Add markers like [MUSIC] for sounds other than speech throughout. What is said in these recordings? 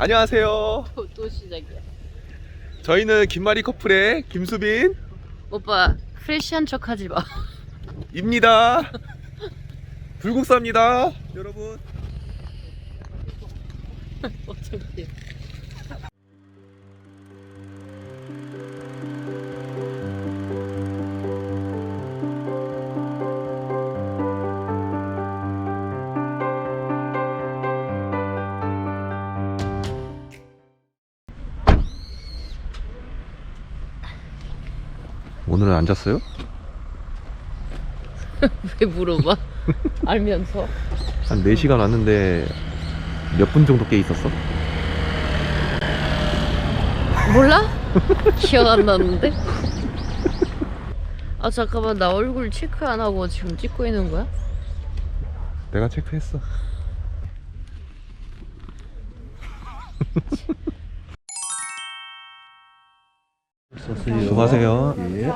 안녕하세요. 또, 또 시작이야. 저희는 김마리 커플의 김수빈 오빠 프레시한 척 하지 마. 입니다. 불국사입니다. 여러분. [LAUGHS] 어떻게? 오늘은 안 잤어요? [LAUGHS] 왜 물어봐? [LAUGHS] 알면서. 한 4시간 왔는데 몇 분 정도 깨 있었어? 몰라? 기억 안 나는데? 아 잠깐만 나 얼굴 체크 안 하고 지금 찍고 있는 거야? 내가 체크했어. [LAUGHS] 수고하세요. 예.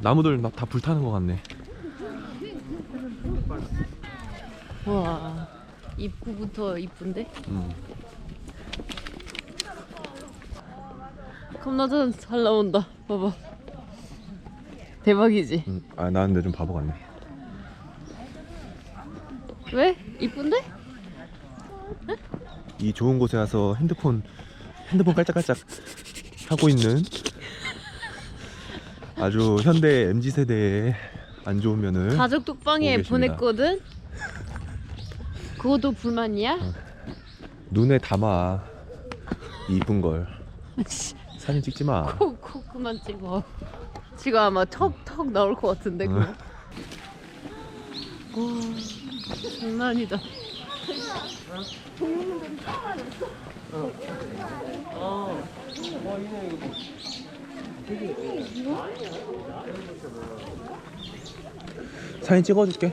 나무들 막다 불타는 것 같네. 와 입구부터 이쁜데? 음. 겁나전 잘 나온다. 봐봐. 대박이지? 음. 아, 나 근데 좀 바보 같네. 왜? 이쁜데? 이 좋은 곳에 와서 핸드폰 핸드폰 깔짝깔짝 하고 있는 아주 현대 mz 세대의 안 좋은 면을 가족 독방에 보고 계십니다. 보냈거든? 그것도 불만이야? 눈에 담아 이 이쁜 걸 사진 찍지 마. 코, 코 그만 찍어. 지금 아마 턱턱 나올 것 같은데 그거. 와 장난이다. 사진 찍어줄게.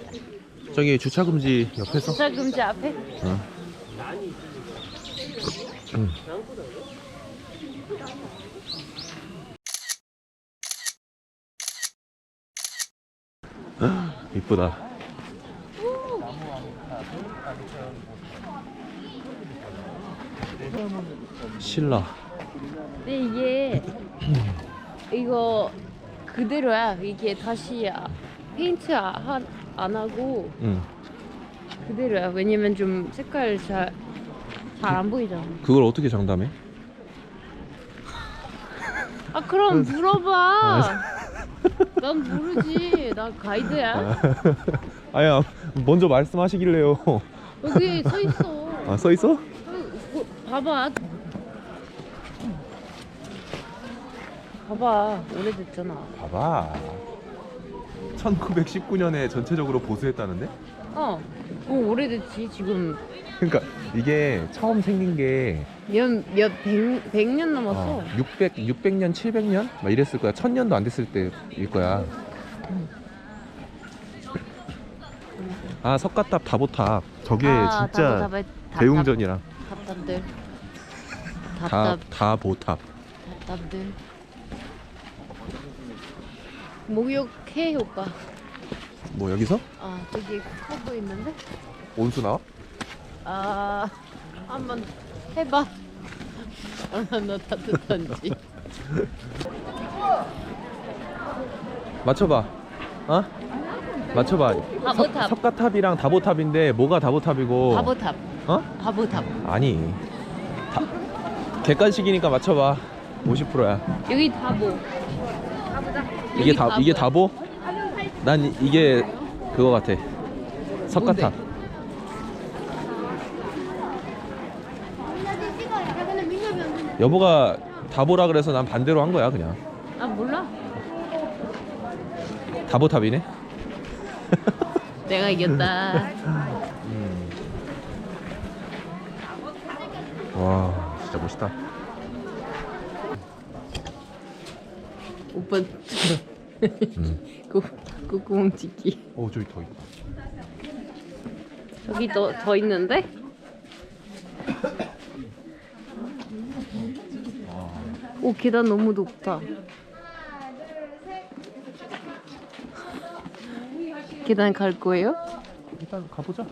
저기 주차 금지 옆에서. 주차 금지 앞에? 이쁘다. 신라. 근데 이게 이거 그대로야. 이게 다시 아- 페인트 아- 한- 안 하고 응. 그대로야. 왜냐면 좀 색깔 잘 잘 안 보이잖아. 그걸 어떻게 장담해? 아 그럼 물어봐. 난 모르지. 나 가이드야. [LAUGHS] 아야 먼저 말씀하시길래요. 여기 서 있어. 아 써 있어? 어, 봐봐. 봐봐. 오래됐잖아. 봐봐. 1919년에 전체적으로 보수했다는데? 어. 어 오래됐지. 지금 그러니까 이게 처음 생긴 게 몇몇 백년 넘었어. 어, 600 600년 700년 막 이랬을 거야. 1000년도 안 됐을 때일 거야. 아 석가탑 다보탑 저게 아, 진짜 답답해. 답답- 대웅전이랑 답답들. 다 답답 다 보탑. 답답들. 목욕해 오빠. 뭐 여기서 아 저기 커브 있는데. 온수 나와? 아 한번 해봐. [LAUGHS] 얼마나 따뜻한지. 맞춰봐. 어? 맞춰봐. 바보탑. 석 가탑이랑 다보탑인데 뭐가 다보탑이고? 바보탑. 어? 바보탑. 아니. 다, 객관식이니까 맞춰봐. 50%야. 여기 다보. 이게 여기 다. 이게 다보? 난 이- 이게 그거 같아. 석가탑. 여보가 다보라 그래서 난 반대로 한 거야 그냥. 아 몰라. 다보탑이네. 내가 이겼다. 와 진짜 멋있다. 오빠 음. 그 콧구멍 찍기. 어 저기 더 있다. 저기 더, 더 있는데? 오 계단 너무 높다. 계단 갈 거예요? 일단 가보자.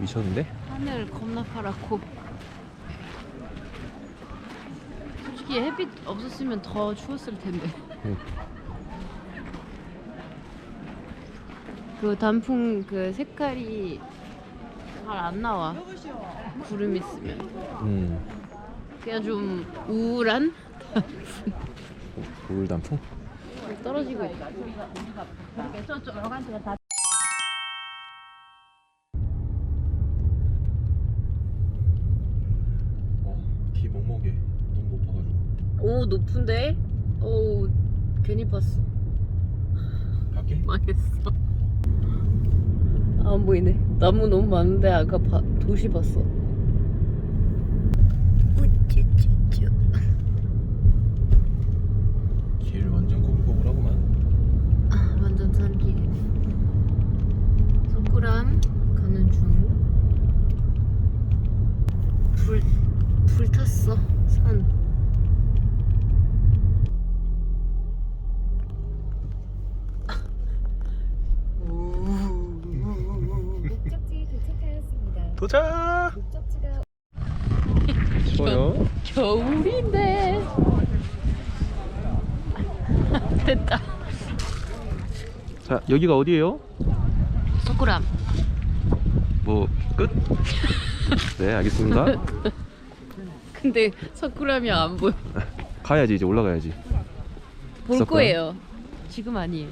미쳤는데? 하늘 겁나 파랗고 솔직히 햇빛 없었으면 더 추웠을 텐데 응. 그 단풍 그 색깔이 잘 안 나와 구름 있으면 음. 그냥 좀 우울한 울 단풍? 떨어지고 있다 어, 오 높은데? 오 괜히 봤어 밖에? [LAUGHS] 망했어 안 보이네 나무 너무 많은데 아까 바, 도시 봤어 우쭈쭈쭈 길 완전 꼬불꼬불하구만. 아, 완전 산길이네 석굴암 가는 중 불, 불 탔어 산 목적지에 도착하였습니다. 도착! 목적지가 좋아요. 겨울인데 [LAUGHS] 됐다 자, 여기가 어디예요? 석굴암 뭐 끝? [LAUGHS] 네, 알겠습니다. 근데 석굴암이 안 보여 가야지 이제 올라가야지. 볼 석굴암? 거예요 지금 아니에요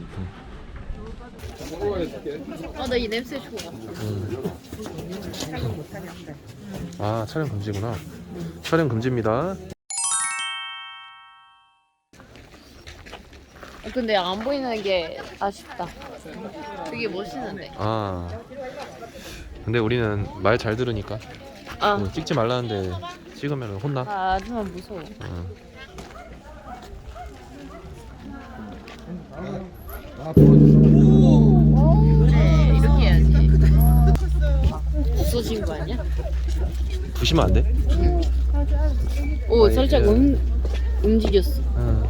아 나 이 냄새 좋아 아, 촬영 금지구나. 촬영 금지입니다. 아, 근데 안 보이는 게 아쉽다 되게 멋있는데 아. 근데 우리는 말 잘 들으니까 아, 뭐 찍지 말라는데 찍으면 혼나. 아 하지만 무서워 응. 그래 이렇게 해야지 없어진 거 아니야? 부시면 안 돼? 오 살짝 움, 움직였어 응.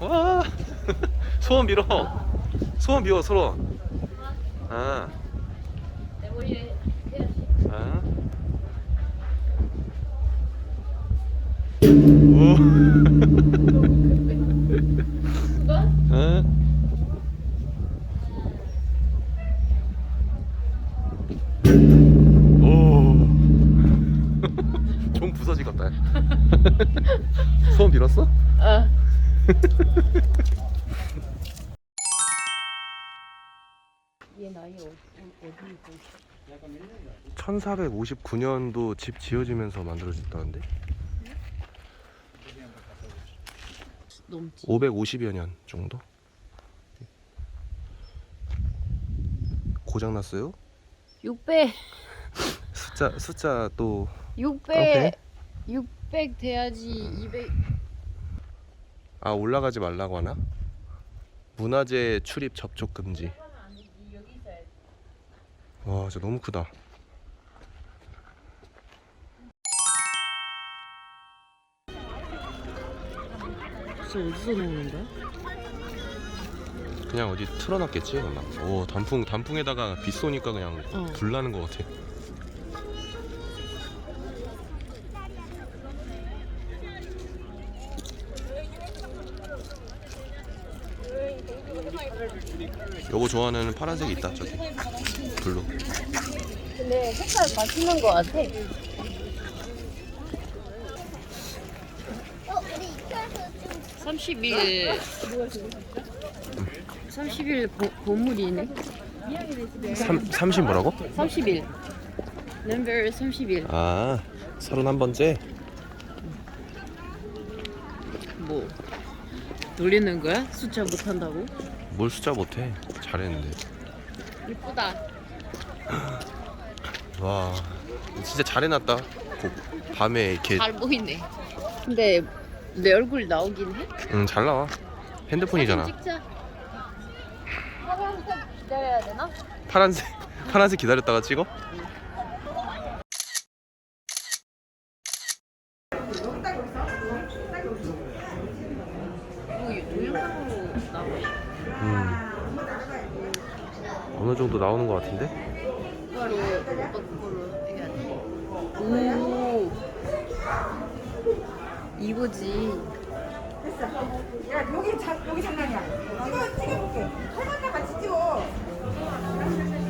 와 [LAUGHS] 소원 빌어 소원 빌어 서로 아, 아. 오. [LAUGHS] 응? 오. 종 부서지 같다. 소원 빌었어? 아 1459년도 집 지어지면서 만들어졌다는데 넘지 550여 년 정도? 고장 났어요? 600 숫자 숫자 또 600 600 돼야지 200 아 올라가지 말라고 하나? 문화재 출입 접촉 금지. 와, 진짜 너무 크다. 어디서 나오는 거야? 그냥 어디 틀어놨겠지, 아마. 오, 단풍 단풍에다가 빗 쏘니까 그냥 어. 불 나는 것 같아. 요거 좋아하는 파란색이 있다 저기. 블루. 근데 색깔 맛있는 거 같아. 30일. 30일 보, 보물이네. 삼, 30 뭐라고? 30일. 넘버 30일. 아 서른 한 번째? 뭐 돌리는 거야? 숫자 못 한다고? 뭘 숫자 못해. 잘했는데. 이쁘다. 와 진짜 잘해놨다. 그 밤에 이렇게 잘 보이네. 근데 내 얼굴 나오긴 해? 응잘 나와. 핸드폰이잖아. 사진 찍자. 파란색 기다려야 되나? 파란색 [LAUGHS] 파란색 기다렸다가 찍어? 뭐 어느 정도 나오는 것 같은데? 바로 어떤 걸로 해야 돼? 오 이거지. 야 여기 장 여기 장난이야. 찍어 찍어볼게. 할머니랑 같이 찍어.